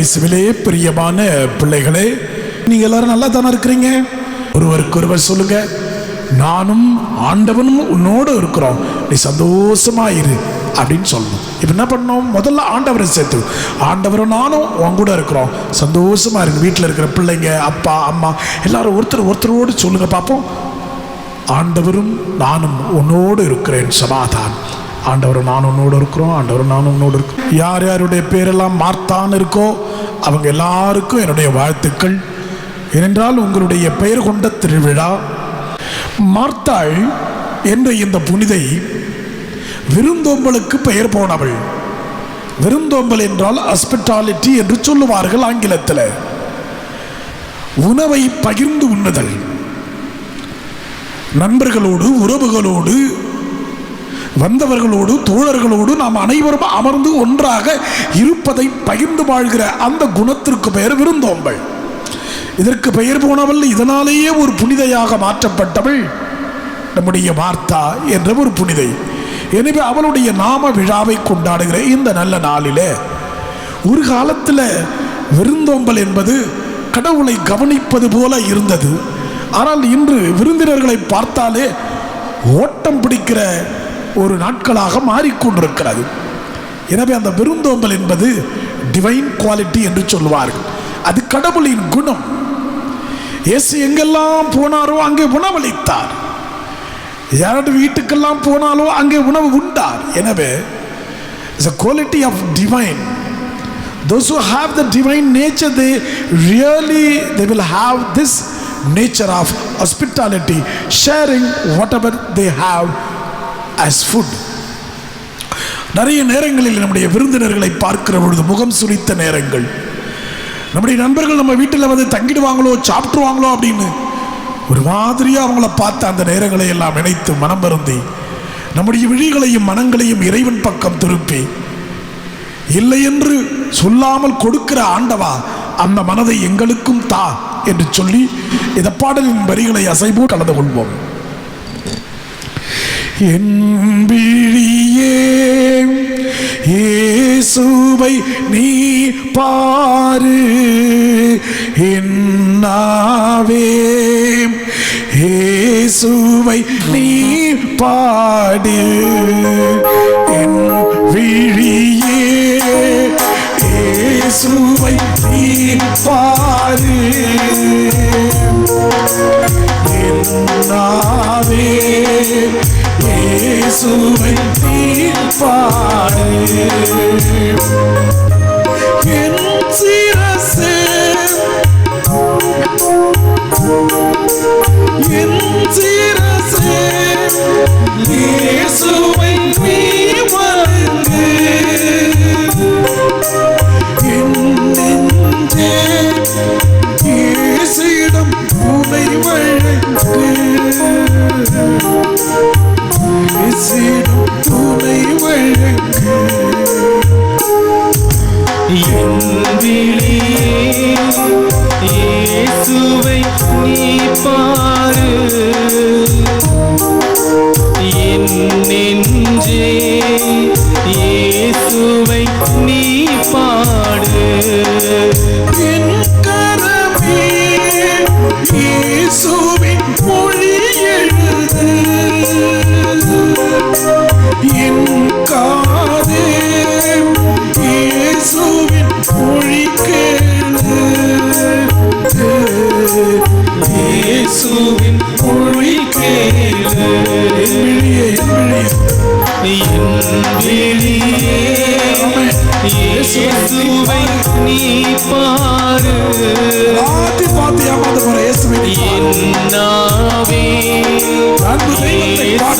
இயேசுவிலே பிரியமான பிள்ளைகளே நீங்க எல்லாரும் நல்லா தானே இருக்கிறீங்க? ஒருவருக்கு ஒருவர் சொல்லுங்க. நானும் ஆண்டவனும் உன்னோடு இருக்கிறோம். நீ சந்தோஷமா இரு அப்படின்னு சொல்லணும். இப்போ என்ன பண்ணோம் முதல்ல ஆண்டவரை சேர்த்து ஆண்டவரும் நானும் உன் கூட இருக்கிறோம். சந்தோஷமா இருக்கு வீட்டில் இருக்கிற பிள்ளைங்க அப்பா அம்மா எல்லாரும் ஒருத்தர் ஒருத்தரோடு சொல்லுங்க பார்ப்போம். ஆண்டவரும் நானும் உன்னோடு இருக்கிறேன். சமாதான் ஆண்டவர் நான் உன்னோடு இருக்கிறோம் ஆண்டவர் நானும் உன்னோடு இருக்கிறோம். யார் யாருடைய பேரெல்லாம் மார்த்தான் இருக்கோ அவங்க எல்லாருக்கும் என்னுடைய வாழ்த்துக்கள். ஏனென்றால் உங்களுடைய பெயர் கொண்ட திருவிழா மார்த்தாள் என்ற இந்த புனிதை விருந்தோம்பலுக்கு பெயர் போனவள். விருந்தோம்பல் என்றால் ஹாஸ்பிட்டாலிட்டி என்று சொல்லுவார்கள் ஆங்கிலத்தில். உணவை பகிர்ந்து உண்ணுதல். நண்பர்களோடு உறவுகளோடு வந்தவர்களோடு தோழர்களோடு நாம் அனைவரும் அமர்ந்து ஒன்றாக இருப்பதை பகிர்ந்து வாழ்கிற அந்த குணத்திற்கு பெயர் விருந்தோம்பல். இதற்கு பெயர் போனவள் இதனாலேயே ஒரு புனிதையாக மாற்றப்பட்டவள். நம்முடைய மார்த்தா என்ற ஒரு புனிதை. எனவே அவளுடைய நாம விழாவை கொண்டாடுகிற இந்த நல்ல நாளிலே ஒரு காலத்தில் விருந்தோம்பல் என்பது கடவுளை கவனிப்பது போல இருந்தது. ஆனால் இன்று விருந்தினர்களை பார்த்தாலே ஓட்டம் பிடிக்கிற ஒரு நாட்களாக மாறிக்கொண்டிருக்கிறது. எனவே அந்த விருந்தோம்பல் என்பது டிவைன் குவாலிட்டி என்று சொல்லுவார்கள். அது கடவுளின் குணம். இயேசு எங்கெல்லாம் போனாரோ அங்கே உணவளித்தார். யாராவது வீட்டுக்கெல்லாம் போனாலோ அங்கே உணவு உண்டார். எனவே it's quality of divine those who have the divine nature nature really they will have this nature of hospitality sharing whatever they have as food. நிறைய நேரங்களில் நம்முடைய விருந்தினர்களை பார்க்கிற பொழுது முகம் சுழித்த நேரங்கள். நம்முடைய நண்பர்கள் நம்ம வீட்டில் வந்து தங்கிடுவாங்களோ சாப்பிட்டுருவாங்களோ அப்படின்னு ஒரு மாதிரியாக அவங்கள பார்த்து அந்த நேரங்களை எல்லாம் நினைத்து மனம் வருந்தி நம்முடைய விழிகளையும் மனங்களையும் இறைவன் பக்கம் திருப்பி இல்லை என்று சொல்லாமல் கொடுக்கிற ஆண்டவா அந்த மனதை எங்களுக்கும் தா என்று சொல்லி இந்த பாடலின் வரிகளை அசைபோ கலந்து கொள்வோம். என் இயேசுவை நீ பாரு என்னாவே இயேசுவை நீ பாடு என் விழியே இயேசுவை நீ பாரு. என்னாவே இயேசுவை தீர்ப்பாடு.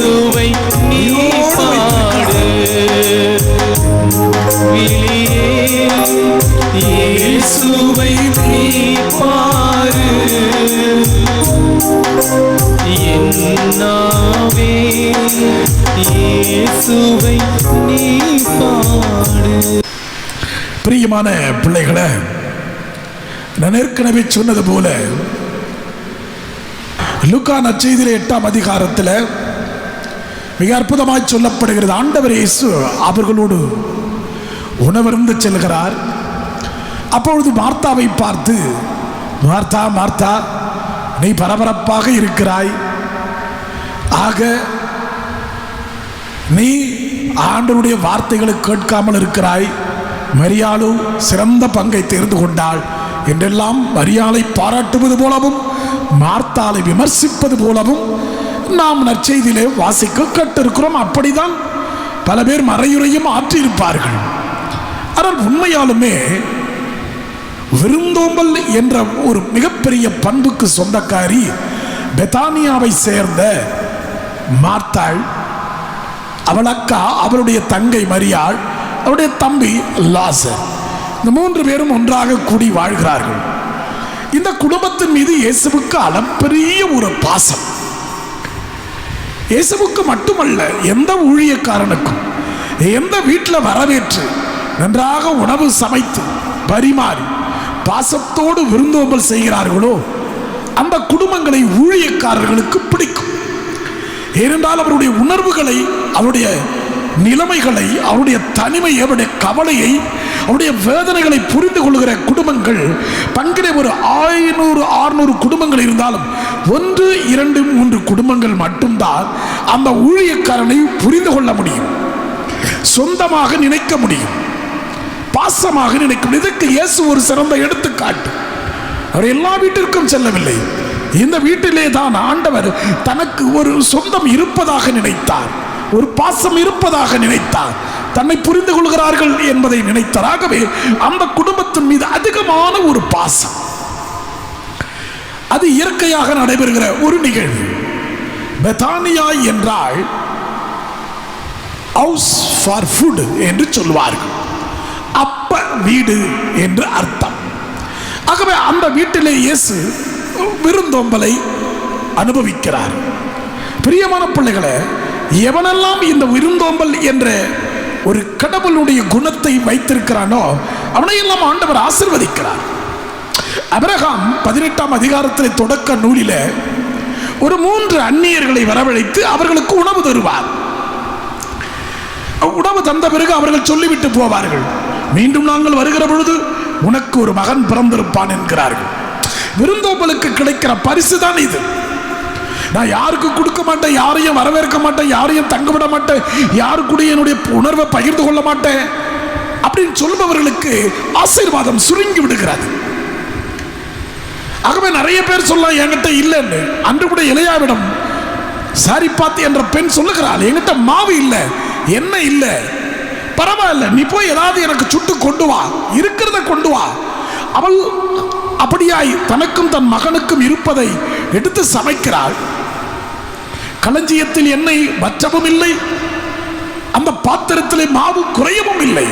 இயேசுவை நீ பாடு. விழியே இயேசுவை நீ பாரு என்னாவே இயேசுவை நீ பாடு. பிரியமான பிள்ளைகளை நான் ஏற்கனவே சொன்னது போல லுக்கா நச்செய்தியில் எட்டாம் அதிகாரத்தில் மிக அற்புதமாய் சொல்லப்படுகிறது. ஆண்டவர் இயேசு அவர்களோடு உணவருந்து செல்கிறார். அப்பொழுது மார்த்தாவை பார்த்து மார்த்தா மார்த்தா நீ பரபரப்பாக இருக்கிறாய். ஆக நீ ஆண்டருடைய வார்த்தைகளை கேட்காமல் இருக்கிறாய். மரியாளு சிறந்த பங்கை தேர்ந்து கொண்டாள். என்றெல்லாம் மரியாளை பாராட்டுவது போலவும் மார்த்தாலை விமர்சிப்பது போலவும் நாம் நற்செய்தியிலே வாசிக்க கட்டிருக்கிறோம் அப்படிதான் பல பேர் மறையுறையும் ஆற்றியிருப்பார்கள். ஆனால் உண்மையாலுமே விருந்தோம்பல் என்ற ஒரு மிகப்பெரிய பண்புக்கு சொந்தக்காரி பெத்தானியாவை சேர்ந்த மார்த்தாள் அவள் அக்கா அவளுடைய தங்கை மரியாள் அவருடைய தம்பி லாசர். இந்த மூன்று பேரும் ஒன்றாக கூடி வாழ்கிறார்கள். இந்த குடும்பத்தின் மீது இயேசுவுக்கு அளப்பெரிய ஒரு பாசம். இயேசுவுக்கு மட்டுமல்ல எந்த ஊழியக்காரனுக்கும் எந்த வீட்டில் வரவேற்று நன்றாக உணவு சமைத்து பரிமாறி பாசத்தோடு விருந்தோம்பல் செய்கிறார்களோ அந்த குடும்பங்களை ஊழியக்காரர்களுக்கு பிடிக்கும். ஏனென்றால் அவருடைய உணர்வுகளை அவருடைய நிலைமைகளை அவருடைய தனிமை அவருடைய கவலையை அவருடைய வேதனைகளை புரிந்து கொள்கிற குடும்பங்கள் பங்கிட ஒரு ஐநூறு ஆறுநூறு குடும்பங்கள் இருந்தாலும் ஒன்று இரண்டு மூன்று குடும்பங்கள் மட்டும்தான் அந்த ஊழியக்காரனை புரிந்து கொள்ள முடியும். சொந்தமாக நினைக்க முடியும். பாசமாக நினைக்க முடியும். இதற்கு இயேசு ஒரு சிறந்த எடுத்துக்காட்டு. அவர் எல்லா வீட்டிற்கும் செல்லவில்லை. இந்த வீட்டிலே தான் ஆண்டவர் தனக்கு ஒரு சொந்தம் இருப்பதாக நினைத்தார். ஒரு பாசம் இருப்பதாக நினைத்தார். தன்னை புரிந்து கொள்கிறார்கள் என்பதை நினைத்தாராகவே அந்த குடும்பத்தின் மீது அதிகமான ஒரு பாசம். அது இயற்கையாக நடைபெறுகிற ஒரு நிகழ்வு. பெத்தானியா என்றால் ஹவுஸ் ஃபார் ஃபுட் என்று சொல்வார்கள் அப்ப வீடு என்று அர்த்தம். ஆகவே அந்த வீட்டிலே இயேசு விருந்தோம்பலை அனுபவிக்கிறார். பிரியமான பிள்ளைகளை எவனெல்லாம் இந்த விருந்தோம்பல் என்ற ஒரு கடவுளுடைய குணத்தை வைத்திருக்கிறானோ அவனையெல்லாம் ஆண்டவர் ஆசிர்வதிக்கிறார். அபிரகாம் பதினெட்டாம் அதிகாரத்தில் தொடக்க நூலில் ஒரு மூன்று அந்நியர்களை வரவழைத்து அவர்களுக்கு உணவு தருவார். உணவு தந்த பிறகு அவர்கள் சொல்லிவிட்டு போவார்கள். மீண்டும் நாங்கள் வருகிற பொழுது உனக்கு ஒரு மகன் பிறந்திருப்பான் என்கிறார்கள். விருந்தோம்பலுக்கு கிடைக்கிற பரிசு தான் இது. நான் யாருக்கு கொடுக்க மாட்டேன் யாரையும் வரவேற்க மாட்டேன் யாரையும் தங்க விட மாட்டேன் யாரு கூட என்னுடைய உணர்வை பகிர்ந்து கொள்ள மாட்டேன் அப்படின்னு சொல்பவர்களுக்கு ஆசீர்வாதம் சுருங்கி விடுகிறது. ஆகவே நிறைய பேர் சொல்லலாம் என்கிட்ட இல்லைன்னு. அன்று கூட இளையாவிடம் சாரிபாத் என்ற பெண் சொல்லுகிறாள் என்கிட்ட மாவு இல்லை என்ன இல்லை பரவாயில்ல நீ போய் ஏதாவது எனக்கு சுட்டு கொண்டு வா இருக்கிறத கொண்டு வா. அவள் அப்படியாய் தனக்கும் தன் மகனுக்கும் இருப்பதை எடுத்து சமைக்கிறாள். களஞ்சியத்தில் எண்ணெய் வற்றவும் இல்லை அந்த பாத்திரத்திலே மாவு குறையவும் இல்லை.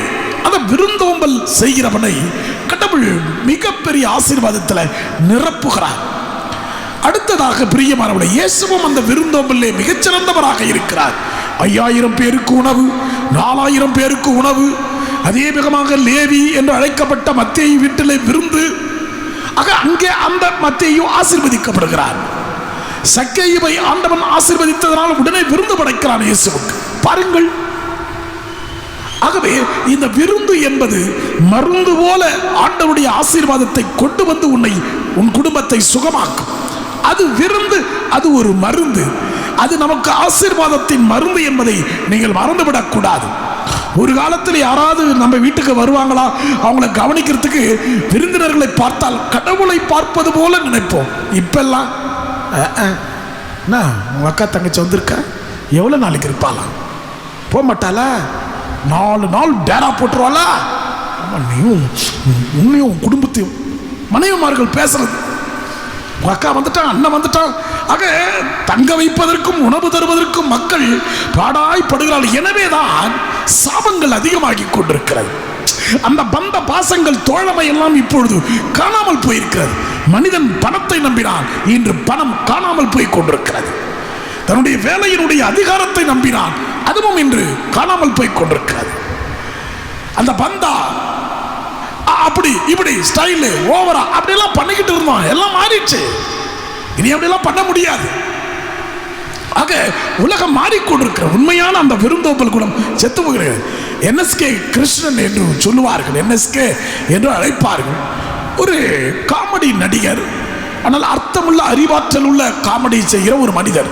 அந்த விருந்தோம்பல் செய்கிறவனை கடவுள் மிகப்பெரிய ஆசீர்வாதத்தில் நிரப்புகிறார். அடுத்ததாக பிரியமானவளை இயேசுவும் அந்த விருந்தோம்பலே மிகச்சிறந்தவராக இருக்கிறார். ஐயாயிரம் பேருக்கு உணவு நாலாயிரம் பேருக்கு உணவு அதே விதமாக லேவி என்று அழைக்கப்பட்ட மத்திய வீட்டிலே விருந்து ஆக அங்கே அந்த மத்தியும் ஆசிர்வதிக்கப்படுகிறார். சக்கையுவை ஆண்டவன் ஆசிர்வதித்ததனால் உடனே விருந்து படைக்கிறான் இயேசுவுக்கு. பாருங்கள் ஆகவே இந்த விருந்து என்பது மருந்து போல ஆண்டவருடைய ஆசீர்வாதத்தை கொண்டு வந்து உன்னை உன் குடும்பத்தை சுகமாக்கும். அது விருந்து அது ஒரு மருந்து. அது நமக்கு ஆசீர்வாதத்தின் மருந்து என்பதை நீங்கள் மறந்துவிடக்கூடாது. ஒரு காலத்தில் யாராவது நம்ம வீட்டுக்கு வருவாங்களா? அவங்கள கவனிக்கிறதுக்கு விருந்தினர்களை பார்த்தால் கடவுளை பார்ப்பது போல நினைப்போம். இப்பெல்லாம் என்ன உங்கள் அக்கா தங்கச்சி வந்திருக்க? எவ்வளோ நாளைக்கு இருப்பாளாம் போக மாட்டாளா நாலு நாள் டேரா போட்டுருவாளா? நீயும் உன்னையும் குடும்பத்தையும் மனைவிமார்கள் பேசுறது. அக்கா வந்துட்டான் அண்ணன் வந்துட்டான் ஆக தங்க வைப்பதற்கும் உணவு தருவதற்கும் மக்கள் பாடாய்ப்படுகிறார்கள் எனவேதான் சாபங்கள் அதிகமாகி கொண்டிருக்கிறது. அந்த பந்த பாசங்கள் தோழமை எல்லாம் இப்பொழுது காணாமல் போயிருக்கிறது. மனிதன் பணத்தை நம்பினான் இன்று பணம் காணாமல் போய் கொண்டிருக்கிறது. தன்னுடைய வேலையினுடைய அதிகாரத்தை நம்பினான் அதுவும் இன்று காணாமல் போய் கொண்டிருக்கிறது. அந்த பந்தா அப்படி இப்படி ஸ்டைலு ஓவரா அப்படியெல்லாம் பண்ணிக்கிட்டு இருந்தோம். எல்லாம் மாறிடுச்சு. இனி அப்படியெல்லாம் பண்ண முடியாது. ஆக உலகம் மாறிக்கொண்டிருக்கிற உண்மையான அந்த பெருந்தோப்பல் குணம் செத்து போகிறது. என்எஸ்கே கிருஷ்ணன் என்று சொல்லுவார்கள். என்எஸ்கே என்று அழைப்பார்கள். ஒரு காமெடி நடிகர் ஆனால் அர்த்தமுள்ள அறிவாற்றல் உள்ள காமெடி செய்கிற ஒரு மனிதர்.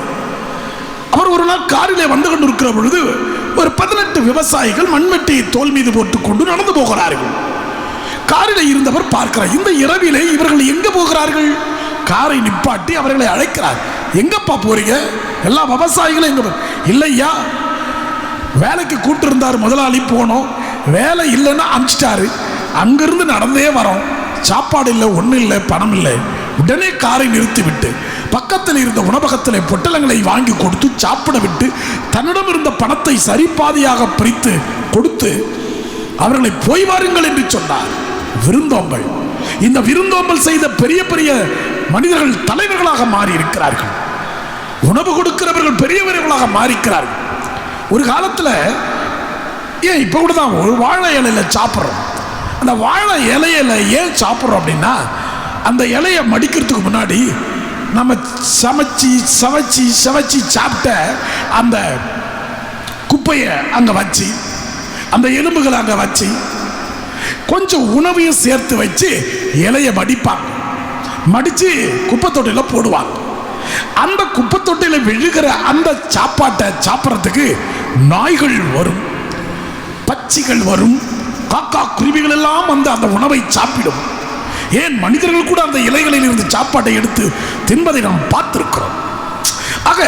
அவர் ஒரு நாள் காரிலே வந்து கொண்டிருக்கிற பொழுது ஒரு பதினெட்டு விவசாயிகள் மண்வெட்டியை தோல் மீது போட்டுக்கொண்டு நடந்து போகிறார்கள். காரில் இருந்தவர் பார்க்கிறார் இந்த இரவிலே இவர்கள் எங்கே போகிறார்கள்? காரை நிப்பாட்டி அவர்களை அழைக்கிறார். எங்கப்பா போறீங்க? எல்லா விவசாயிகளும் எங்க இல்லையா? வேலைக்கு கூட்டிருந்தார் முதலாளி போனோம். வேலை இல்லைன்னா அமிச்சிட்டாரு. அங்கிருந்து நடந்தே வரோம். சாப்பாடு இல்லை ஒன்றும் இல்லை பணம் இல்லை. உடனே காரை நிறுத்தி விட்டு பக்கத்தில் இருந்த உணவகத்தில் பொட்டலங்களை வாங்கி கொடுத்து சாப்பிட விட்டு தன்னிடம் இருந்த பணத்தை சரிபாதியாக பிரித்து கொடுத்து அவர்களை போய் வாருங்கள் என்று சொன்னார். விருந்தோம்பல். இந்த விருந்தோம்பல் செய்த பெரிய பெரிய மனிதர்கள் தலைவர்களாக மாறி இருக்கிறார்கள் உணவு கொடுக்கிறவர்கள் பெரியவர்களாக மாறிக்கிறார்கள் ஒரு காலத்தில் ஏன் இப்போ கூட தான் ஒரு வாழை இலையில சாப்பிட்றோம். அந்த வாழை இலையில ஏன் சாப்பிட்றோம் அப்படின்னா அந்த இலையை மடிக்கிறதுக்கு முன்னாடி நம்ம சமைச்சி சமைச்சு சமைச்சு சாப்பிட்ட அந்த குப்பையை அங்கே வச்சு அந்த எலும்புகளை அங்கே வச்சு கொஞ்சம் உணவையும் சேர்த்து வச்சு இலையை மடிப்பாங்க. மடித்து குப்பை தொட்டியில் போடுவாங்க. அந்த குப்பை தொட்டியில் விழுகிற அந்த சாப்பாட்டை சாப்பிட்றதுக்கு நாய்கள் வரும் பச்சிகள் வரும் காக்கா குருவிகள் எல்லாம் வந்து அந்த உணவை சாப்பிடும். ஏன் மனிதர்கள் கூட அந்த இலைகளில் இருந்து சாப்பாட்டை எடுத்து தின்பதை நாம் பார்த்திருக்கிறோம்? ஆக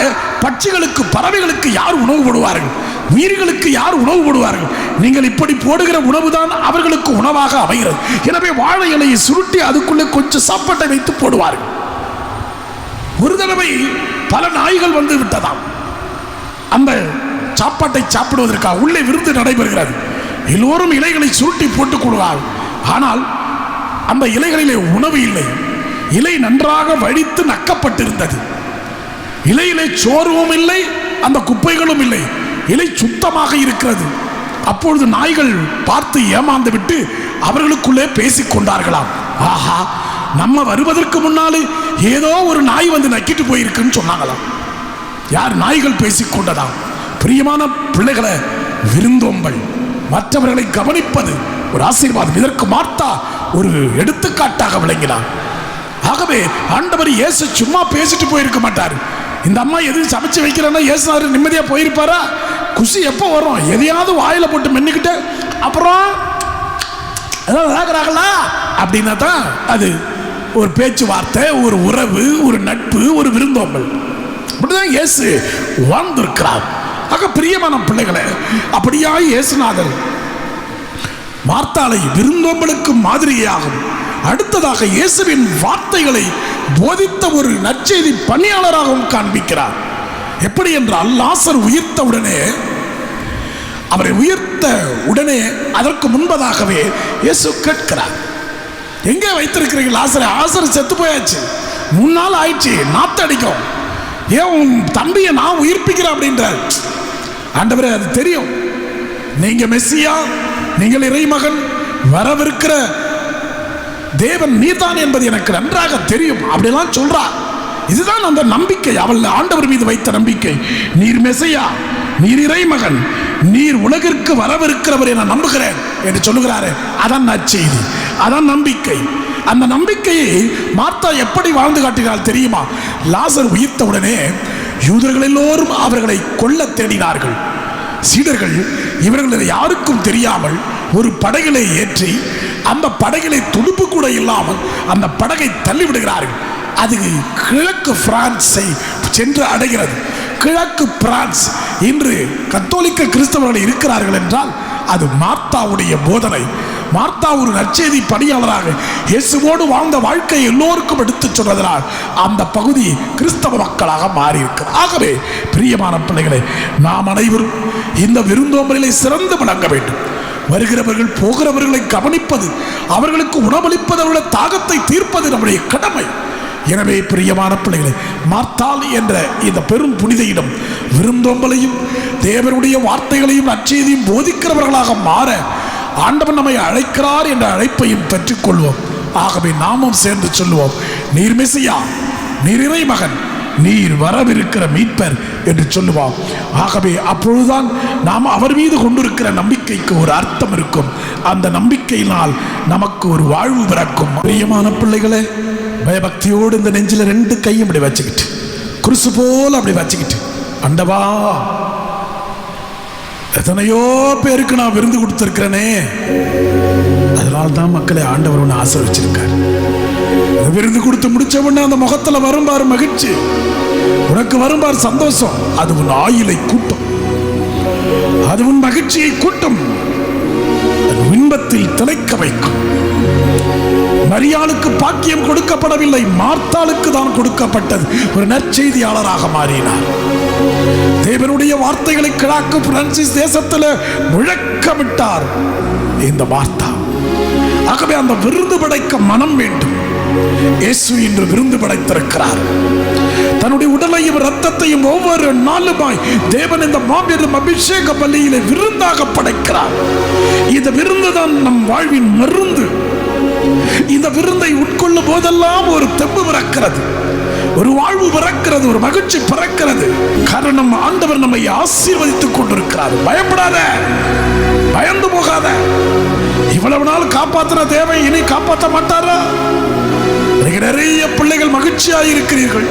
பட்சிகளுக்கு பறவைகளுக்கு யார் உணவு போடுவார்கள்? உயிர்களுக்கு யார் உணவு போடுவார்கள்? நீங்கள் இப்படி போடுகிற உணவு தான் அவர்களுக்கு உணவாக அமைகிறது. எனவே வாழை இலையை சுருட்டி அதுக்குள்ளே கொஞ்சம் சாப்பாட்டை வைத்து போடுவார்கள். ஒரு தடவை பல நாய்கள் வந்து விட்டதாம். அந்த சாப்பாட்டை சாப்பிடுவதற்காக உள்ளே விருந்து நடைபெறுகிறது. எல்லோரும் இலைகளை சுருட்டி போட்டுக் கொள்வார்கள். ஆனால் அந்த இலைகளிலே உணவு இல்லை. இலை நன்றாக வடித்து நக்கப்பட்டிருந்தது. இலையிலே சோர்வும் இல்லை அந்த குப்பைகளும் இல்லை. இலை சுத்தமாக இருக்கிறது. அப்பொழுது நாய்கள் பார்த்து ஏமாந்து விட்டு அவர்களுக்குள்ளே பேசிக் கொண்டார்களாம். ஆஹா நம்ம வருவதற்கு முன்னாலே ஏதோ ஒரு நாய் வந்து நக்கிட்டு போயிருக்குன்னு சொன்னாங்களாம். யார் நாய்கள் பேசிக் கொண்டதாம்? பிரியமான பிள்ளைகளை விருந்தோம்பல். மற்றவர்களை கவனிப்பது ஒரு ஆசீர்வாதம். இதற்கு மார்த்தா ஒரு எடுத்துக்காட்டாக விளங்கினார். ஆகவே ஆண்டவர் இயேசு சும்மா பேசிட்டு போயிருக்க மாட்டார். இந்த அம்மா எது சமைச்சு வைக்கிறேன்னா இயேசுனாரு நிம்மதியா போயிருப்பாரா? குஷி எப்போ வரும்? எதையாவது வாயில போட்டு மென்னுக்கிட்டு அப்புறம் ஏதாவது அப்படின்னா தான் அது ஒரு பேச்சுவார்த்தை ஒரு உறவு ஒரு நட்பு ஒரு விருந்தோம்பல். அப்படிதான் இயேசு வாழ்ந்திருக்கிறார். ஆக பிரியமான பிள்ளைகளே அப்படியா இயேசுநாதர் வார்த்தாலை விருந்தோம்பலுக்கு மாதிரியாகும். அடுத்ததாக இயேசுவின் வார்த்தைகளை போதித்த ஒரு நற்செய்தி பணியாளராகவும் காண்பிக்கிறார். எப்படி என்றால் லாசர் உயிர்த்த உடனே அவரை உயர்த்த உடனே அதற்கு முன்பதாகவே இயேசு கேட்கிறார். எங்கே வைத்திருக்கிறீங்க லாசரை? ஆசர் செத்து போயாச்சு. மூணு நாள் ஆயிடுச்சு நாத்தடிக்கும். ஏன் உன் தம்பியை நான் உயிர்ப்பிக்கிறேன் அப்படின்றார். ஆண்டவரே அது தெரியும். நீங்க மெஸ்ஸியா நீங்கள் இறைமகன் வரவிருக்கிற தேவன் நீதான் என்பது எனக்கு நன்றாக தெரியும். அப்படிலாம் சொல்றா. இதுதான் அந்த நம்பிக்கை. அவள் ஆண்டவர் மீது வைத்த நம்பிக்கை. நீர் மெசையா நீர் இறைமகன் நீர் உலகிற்கு வரவிருக்கிறவர் என நம்புகிறேன் என்று சொல்லுகிறாரே. அதான் நற்செய்தி. அதான் நம்பிக்கை. அந்த நம்பிக்கையை மார்த்தா எப்படி வாழ்ந்து காட்டுகிறாள் தெரியுமா? லாசர் உயிர்த்த உடனே யூதர்கள் எல்லோரும் அவர்களை கொல்ல தேடினார்கள். சீடர்கள் இவர்கள் யாருக்கும் தெரியாமல் ஒரு படகிலை ஏற்றி அந்த படகிலை துடுப்பு கூட இல்லாமல் அந்த படகை தள்ளிவிடுகிறார்கள். அது கிழக்கு பிரான்ஸை சென்று அடைகிறது. கிழக்கு பிரான்ஸ் இன்று கத்தோலிக்க கிறிஸ்தவர்கள் இருக்கிறார்கள் என்றால் அது மார்த்தாவுடைய போதனை. மார்த்தா ஒரு நற்செய்தி பணியாளராக இயேசுவோடு வாழ்ந்த வாழ்க்கை எல்லோருக்கும் எடுத்து சொன்னதனால் அந்த பகுதி கிறிஸ்தவ மக்களாக மாறி ஆகவே பிரியமான பிள்ளைகளை நாம் அனைவரும் இந்த விருந்தோம்பலிலே சிறந்து விளங்க வேண்டும். வருகிறவர்கள் போகிறவர்களை கவனிப்பது அவர்களுக்கு உணவளிப்பது அவர்களுடைய தாகத்தை தீர்ப்பது நம்முடைய கடமை. எனவே பிரியமான பிள்ளைகளை மார்த்தால் என்ற இந்த பெரும் புனிதையிடம் விருந்தோம்பலையும் தேவனுடைய வார்த்தைகளையும் நற்செய்தியும் போதிக்கிறவர்களாக மாற ஆண்டவன் நம்மை அழைக்கிறார் என்ற அழைப்பையும் பெற்றுக்கொள்வோம். ஆகவே நாமும் சேர்ந்து சொல்லுவோம் நீர் மிசையா நீர் இறை மகன் நீர் வரவிருக்கிற மீட்பர் என்று சொல்லுவான் ஆகவே அப்பொழுதுதான் நாம் அவர் மீது கொண்டிருக்கிற நம்பிக்கைக்கு ஒரு அர்த்தம் இருக்கும். அந்த நம்பிக்கையினால் நமக்கு ஒரு வாழ்வு பிறக்கும். பிரியமான பிள்ளைகளே பயபக்தியோடு இந்த நெஞ்சில் ரெண்டு கையும் இப்படி வச்சுக்கிட்டு குருசு போல் அப்படி வச்சுக்கிட்டு அண்டவா எத்தனையோ பேருக்கு நான் விருந்து கொடுத்துருக்கிறேனே. அதனால தான் மக்களை ஆண்டவர் ஒன்று ஆசை வச்சிருக்கார் விருந்து கொடுத்து முடிச்ச உடனே அந்த முகத்துல வரும்பார் மகிழ்ச்சி. உனக்கு வரும்பார் சந்தோஷம். அது உன் ஆயுளை கூட்டும். அது உன் மகிழ்ச்சியை கூட்டும். இன்பத்தில் திளைக்க வைக்கும். மரியாளுக்கு பாக்கியம் கொடுக்கப்படவில்லை. மார்த்தாளுக்கு தான் கொடுக்கப்பட்டது. ஒரு நற்செய்தியாளராக மாறினார். தேவனுடைய வார்த்தைகளை கிழக்கு பிரான்சிஸ் தேசத்தில் முழக்கமிட்டார். இந்த வார்த்தா. ஆகவே அந்த விருந்து படைக்க மனம் வேண்டும். இயேசு இன்று விருந்து படைத்திருக்கிறார். தன்னுடைய உடலையும் ரத்தத்தையும் ஒவ்வொரு நாளுமாய் தேவன் இந்த மாபெரும் அபிஷேக பள்ளியில விருந்தாக படைக்கிறார். இந்த விருந்து தான் நம் வாழ்வின் மருந்து. இந்த விருந்தை உட்கொள்ளும் போதெல்லாம் ஒரு தெம்பு பிறக்கிறது. ஒரு வாழ்வு பிறக்கிறது ஒரு மகிழ்ச்சி பிறக்கிறது. காரணம் ஆண்டவர் நம்மை ஆசீர்வதித்துக் கொண்டிருக்கிறார். பயப்படாத பயந்து போகாத. இவ்வளவு நாள் காப்பாத்தின தேவை இனி காப்பாற்ற மாட்டாரா? இன்னைக்கு நிறைய பிள்ளைகள் மகிழ்ச்சியாக இருக்கிறீர்கள்.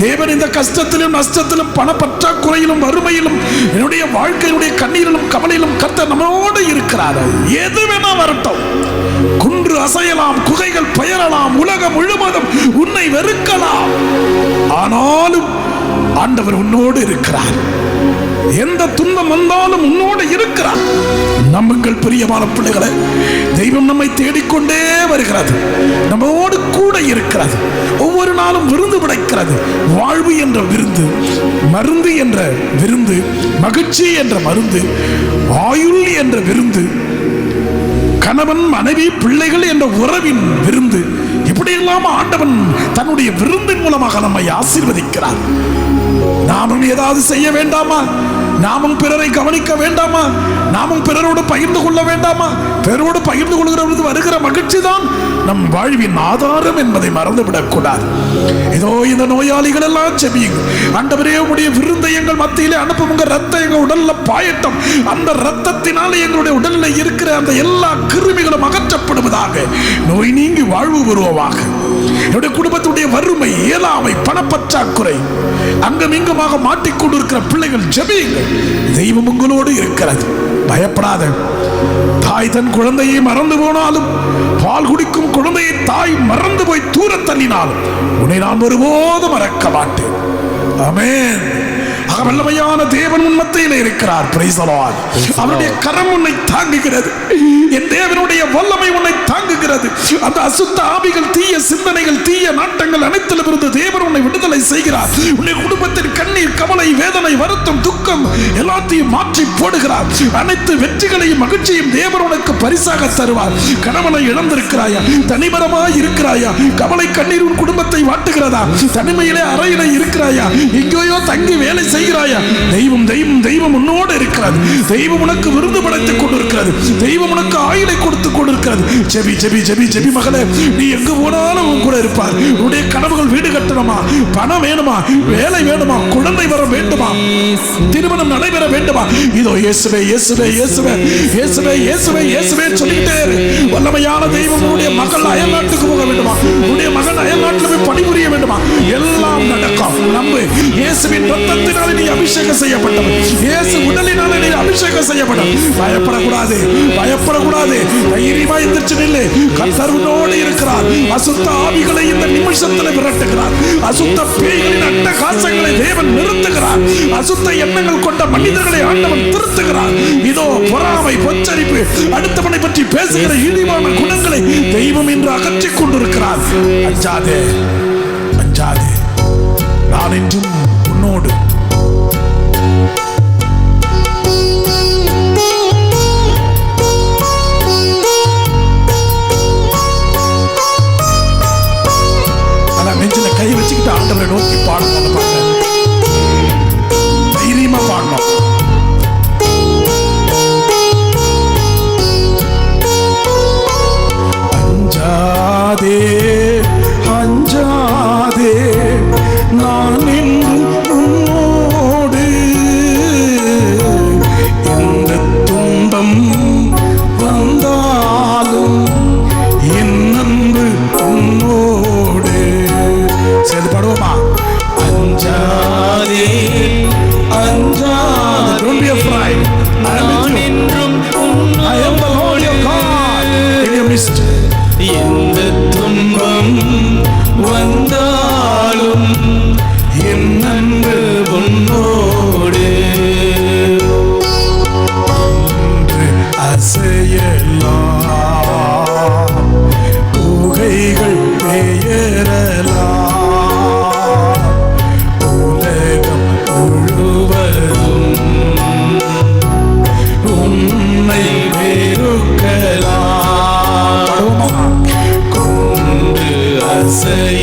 தேவன் இந்த கஷ்டத்திலும் நஷ்டத்திலும் பண பற்றாக்குறையிலும் வறுமையிலும் என்னுடைய வாழ்க்கையினுடைய கண்ணீரிலும் கவலையிலும் கத்த நம்மோடு இருக்கிறார். எது வேணா வரட்டும். குன்று அசையலாம் குகைகள் பெயரலாம் உலகம் முழுவதும் உன்னை வெறுக்கலாம். ஆனாலும் ஆண்டவர் உன்னோடு இருக்கிறார். எந்த துன்பம் வந்தாலும் உன்னோடு இருக்கிறார். நம்முங்கள் பிரியமான பிள்ளைகளை தெய்வம் நம்மை தேடிக்கொண்டே வருகிறது. நம்மோடு கூட இருக்கிறது. ஒவ்வொரு நாளும் விருந்து படைக்கிறது. வாழ்வு என்ற விருந்து மருந்து என்ற விருந்து மகிழ்ச்சி என்ற மருந்து ஆயுள் என்ற விருந்து கணவன் மனைவி பிள்ளைகள் என்ற உறவின் விருந்து. இப்படியெல்லாம் ஆண்டவன் தன்னுடைய விருந்தின் மூலமாக நம்மை ஆசீர்வதிக்கிறார். நாமும் ஏதாவது செய்ய வேண்டாமா? நாமும் பிறரை கவனிக்க வேண்டாமா? நாமும் பிறரோடு பகிர்ந்து கொள்ள வேண்டாமா? பிறரோடு பகிர்ந்து கொள்கிறவர்களுக்கு வருகிற மகிழ்ச்சி தான் நம் வாழ்வின் ஆதாரம் என்பதை மறந்துவிடக் கூடாது. இதோ இந்த நோயாளிகள் எல்லாம் செவியுங்க ஆண்டவரே உடைய விருந்தை எங்கள் மத்தியிலே அனுப்பும். உங்க ரத்தம் எங்க உடல்ல பாயட்டும். அந்த ரத்தத்தினால எங்களுடைய உடல்ல இருக்கிற அந்த எல்லா கிருமிகளும் அகற்றப்படுவதாக. நோய் நீங்கி வாழ்வு உருவமாக என்னுடைய குடும்பத்துடைய வறுமை இயலாமை பணப்பற்றாக்குறை அங்கும் இங்குமாக மாட்டிக்கொண்டிருக்கிற பிள்ளைகள் ஜபியுங்கள். தெய்வம் உங்களோடு இருக்கிறது. பயப்படாத. தாய் தன் குழந்தையை மறந்து போனாலும் பால் குடிக்கும் குழந்தையை தாய் மறந்து போய் தூர தள்ளினாலும் உன்னை நான் ஒருபோதும் மறக்க மாட்டேன். அமேன் ஆக வல்லமையான தேவன் உன் மத்தியிலே இருக்கிறார். Lord. அவருடைய கரம் உன்னை தாங்குகிறது. என் தேவனுடைய வல்லமை உன்னை தாங்குகிறது. அந்த அசுத்த ஆவிகள் தீய சிந்தனைகள் தீய நாட்டங்கள் அனைத்திலும் இருந்து தேவன் உன்னை விடுதலை செய்கிறார். உன்னை குடும்பத்தின் கண்ணீர் கவலை வேதனை வருத்தம் துக்கம் எல்லாத்தையும் மாற்றி போடுகிறார். அனைத்து வெற்றிகளையும் மகிழ்ச்சியும் தேவன் உனக்கு பரிசாக தருவார். கணவனை இழந்திருக்கிறாயா? தனிமரமாய் இருக்கிறாயா? கவலை கண்ணீர் உன் குடும்பத்தை வாட்டுகிறதா? தனிமையிலே அறையிலே இருக்கிறாயா? எங்கேயோ தங்கி வேலை செய்கிறாயா? தெய்வம் தெய்வம் தெய்வம் உன்னோடு இருக்கிறது தெய்வம் உனக்கு விருந்து படைத்துக் கொண்டிருக்கிறது தெய்வம் உனக்கு ஆயுளை கொடுத்து கொண்டிருக்கிறது செபி செபி செபி செபி மகளே நீ எங்கு போனாலும் உன் கூட இருப்பார். உன்னுடைய கனவுகள் வீடு கட்டணுமா? பணம் வேணுமா? வேலை வேணுமா? குழந்தை வர வேண்டுமா? திருமணம் நடைபெற வேண்டுமா? இதோ இயேசுவே இயேசுவே இயேசுவே இயேசுவே இயேசுவே இயேசுவே சொல்லிட்டே வல்லமையான தெய்வம் உன்னுடைய மகள் அயல் நாட்டுக்கு போக வேண்டுமா? உன்னுடைய மகன் அயல் நாட்டில் போய் பணிபுரிய வேண்டுமா? எல்லாம் நடக்கும். நம்பு. இயேசுவின் ரத்தத்தினால் நீ அபிஷேகம் செய்யப்பட்டவன். இயேசு உடலினாலே நீ அபிஷேகம் செய்யப்பட்டவன் பயப்படக்கூடாது பயப்படக்கூடாது. தைரியமா எந்திரிச்சு நில்லு. கர்த்தர் உன்னோடு இருக்கிறார். அசுத்த ஆவிகளை இந்த நிமிஷத்தில் விரட்டுகிறார். அசுத்த பேய்களின் அட்ட காசங்களை தேவன் நிறுத்துகிறார். அசுத்த எண்ணங்கள் கொண்ட மனிதர்களை ஆண்டவன் திருத்துகிறார். இதோ பொறாமை பொச்சரிப்பு அடுத்தவனை பற்றி பேசுகிற இழிவான குணங்களை தெய்வம் என்று அகற்றிக் கொண்டிருக்கிறார். அஞ்சாதே அஞ்சாதே. நான் என்றும் உன்னோடு அசையலாம்